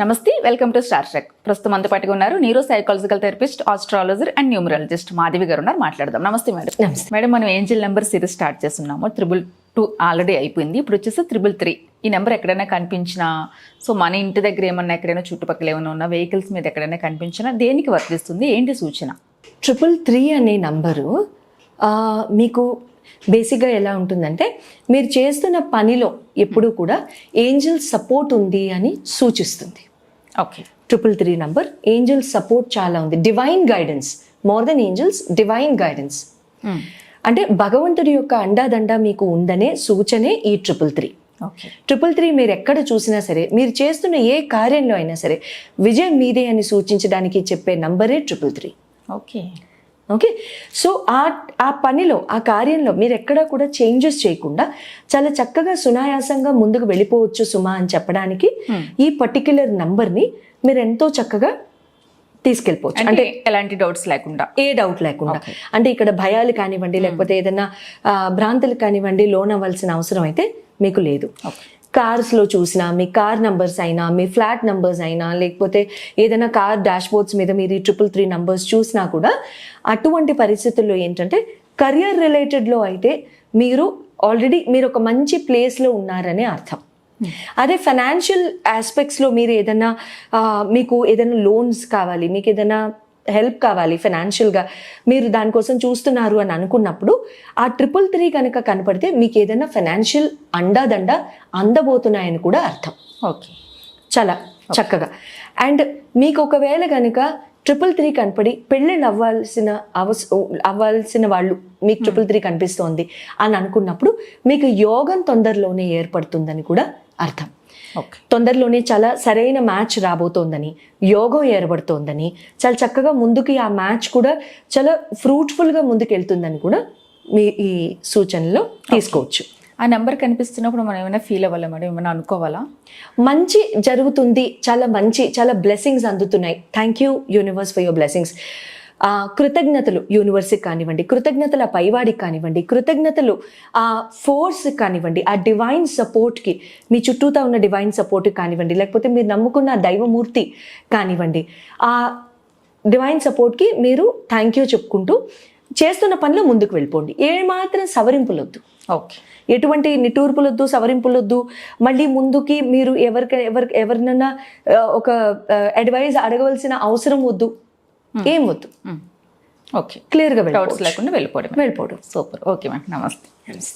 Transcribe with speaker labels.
Speaker 1: నమస్తే welcome to star trek. ప్రస్తుతం అంత పాటుగా ఉన్నారు neuro psychological therapist astrologer and numerologist Madhavi గారు ఉన్నారు. మాట్లాడదాం. నమస్తే మేడం.
Speaker 2: నమస్తే.
Speaker 1: మేడం మనం ఏంజిల్ నెంబర్ సిరీస్ స్టార్ట్ చేస్తున్నాము. త్రిబుల్ టూ ఆల్రెడీ అయిపోయింది. ఇప్పుడు వచ్చేసి త్రిబుల్ త్రీ ఈ నెంబర్ ఎక్కడైనా కనిపించినా సో మన ఇంటి దగ్గర ఏమన్నా ఎక్కడైనా చుట్టుపక్కల ఏమైనా ఉన్న వెహికల్స్ మీద ఎక్కడైనా కనిపించినా దేనికి వర్తిస్తుంది? ఏంటి సూచన?
Speaker 2: ట్రిపుల్ త్రీ అనే నంబరు మీకు బేసిక్గా ఎలా ఉంటుందంటే మీరు చేస్తున్న పనిలో ఎప్పుడూ కూడా ఏంజల్ సపోర్ట్ ఉంది అని సూచిస్తుంది.
Speaker 1: Okay.
Speaker 2: Triple three number angel support చాలా ఉంది. Divine guidance more than angels divine guidance. అంటే భగవంతుడి యొక్క అండాదండ మీకు ఉందనే సూచనే ఈ triple three.
Speaker 1: Okay.
Speaker 2: Triple three మీరు ఎక్కడ చూసినా సరే మీరు చేస్తున్న ఏ కార్యంలో అయినా సరే విజయం మీదే అని సూచించడానికి చెప్పే నంబరే triple three.
Speaker 1: Okay.
Speaker 2: Okay so ఆ ఆ పనిలో ఆ కార్యంలో మీరు ఎక్కడా కూడా చేంజెస్ చేయకుండా చాలా చక్కగా సునాయాసంగా ముందుకు వెళ్ళిపోవచ్చు సుమా అని చెప్పడానికి ఈ పర్టిక్యులర్ నంబర్ని మీరు ఎంతో చక్కగా తీసుకెళ్ళిపోవచ్చు.
Speaker 1: అంటే ఎలాంటి డౌట్స్ లేకుండా?
Speaker 2: ఏ డౌట్ లేకుండా. అంటే ఇక్కడ భయాలు కానివ్వండి లేకపోతే ఏదైనా భ్రాంతులు కానివ్వండి లోన్ అవ్వాల్సిన అవసరం అయితే మీకు లేదు. కార్స్లో చూసినా మీ కార్ నంబర్స్ అయినా మీ ఫ్లాట్ నంబర్స్ అయినా లేకపోతే ఏదైనా కార్ డాష్ బోర్డ్స్ మీద మీరు ట్రిపుల్ త్రీ నంబర్స్ చూసినా కూడా అటువంటి పరిస్థితుల్లో ఏంటంటే కరియర్ రిలేటెడ్లో అయితే మీరు ఆల్రెడీ మీరు ఒక మంచి ప్లేస్లో ఉన్నారనే అర్థం. అదే ఫైనాన్షియల్ ఆస్పెక్ట్స్లో మీరు ఏదైనా మీకు ఏదైనా లోన్స్ కావాలి మీకు ఏదైనా హెల్ప్ కావాలి ఫైనాన్షియల్గా. మీరు దానికోసం చూస్తున్నారు అని అనుకున్నప్పుడు ఆ ట్రిపుల్ త్రీ కనుక కనపడితే మీకు ఏదైనా ఫైనాన్షియల్ అండాదండ అందబోతున్నాయని కూడా అర్థం.
Speaker 1: ఓకే.
Speaker 2: చాలా చక్కగా. అండ్ మీకు ఒకవేళ కనుక ట్రిపుల్ త్రీ కనపడి పెళ్ళిళ్ళు అవ్వాల్సిన అవస అవ్వాల్సిన వాళ్ళు మీకు ట్రిపుల్ త్రీ కనిపిస్తోంది అని అనుకున్నప్పుడు మీకు యోగం తొందరలోనే ఏర్పడుతుందని కూడా అర్థం. తొందరలోనే చాలా సరైన మ్యాచ్ రాబోతోందని యోగం ఏర్పడుతోందని చాలా చక్కగా ముందుకి ఆ మ్యాచ్ కూడా చాలా ఫ్రూట్ఫుల్గా ముందుకు వెళ్తుందని కూడా మీ ఈ సూచనలో తీసుకోవచ్చు.
Speaker 1: ఆ నెంబర్ కనిపిస్తున్నప్పుడు మనం ఏమైనా ఫీల్ అవ్వాలా మేడం? ఏమైనా అనుకోవాలా?
Speaker 2: మంచి జరుగుతుంది చాలా మంచి చాలా బ్లెస్సింగ్స్ అందుతున్నాయి. Thank you universe for your blessings కృతజ్ఞతలు యూనివర్స్కి కానివ్వండి కృతజ్ఞతలు ఆ పైవాడికి కానివ్వండి కృతజ్ఞతలు ఆ ఫోర్స్ కానివ్వండి ఆ డివైన్ సపోర్ట్కి మీ చుట్టూతా ఉన్న డివైన్ సపోర్ట్ కానివ్వండి లేకపోతే మీరు నమ్ముకున్న ఆ దైవమూర్తి కానివ్వండి ఆ డివైన్ సపోర్ట్కి మీరు థ్యాంక్ యూ చెప్పుకుంటూ చేస్తున్న పనిలో ముందుకు వెళ్ళిపోండి. ఏమాత్రం సవరింపులొద్దు.
Speaker 1: ఓకే.
Speaker 2: ఎటువంటి నిట్టూర్పులొద్దు సవరింపులొద్దు. మళ్ళీ ముందుకి మీరు ఎవరికి ఎవరి ఎవరినన్నా ఆ, ఒక అడ్వైజ్ అడగవలసిన అవసరం వద్దు. ఏం వద్దు.
Speaker 1: ఓకే
Speaker 2: క్లియర్గా
Speaker 1: డౌట్స్
Speaker 2: వెళ్ళిపోవచ్చు.
Speaker 1: లేకుండా వెళ్ళిపోవడం
Speaker 2: వెళ్ళిపోవడం.
Speaker 1: సూపర్ ఓకే మ్యామ్ నమస్తే
Speaker 2: నమస్తే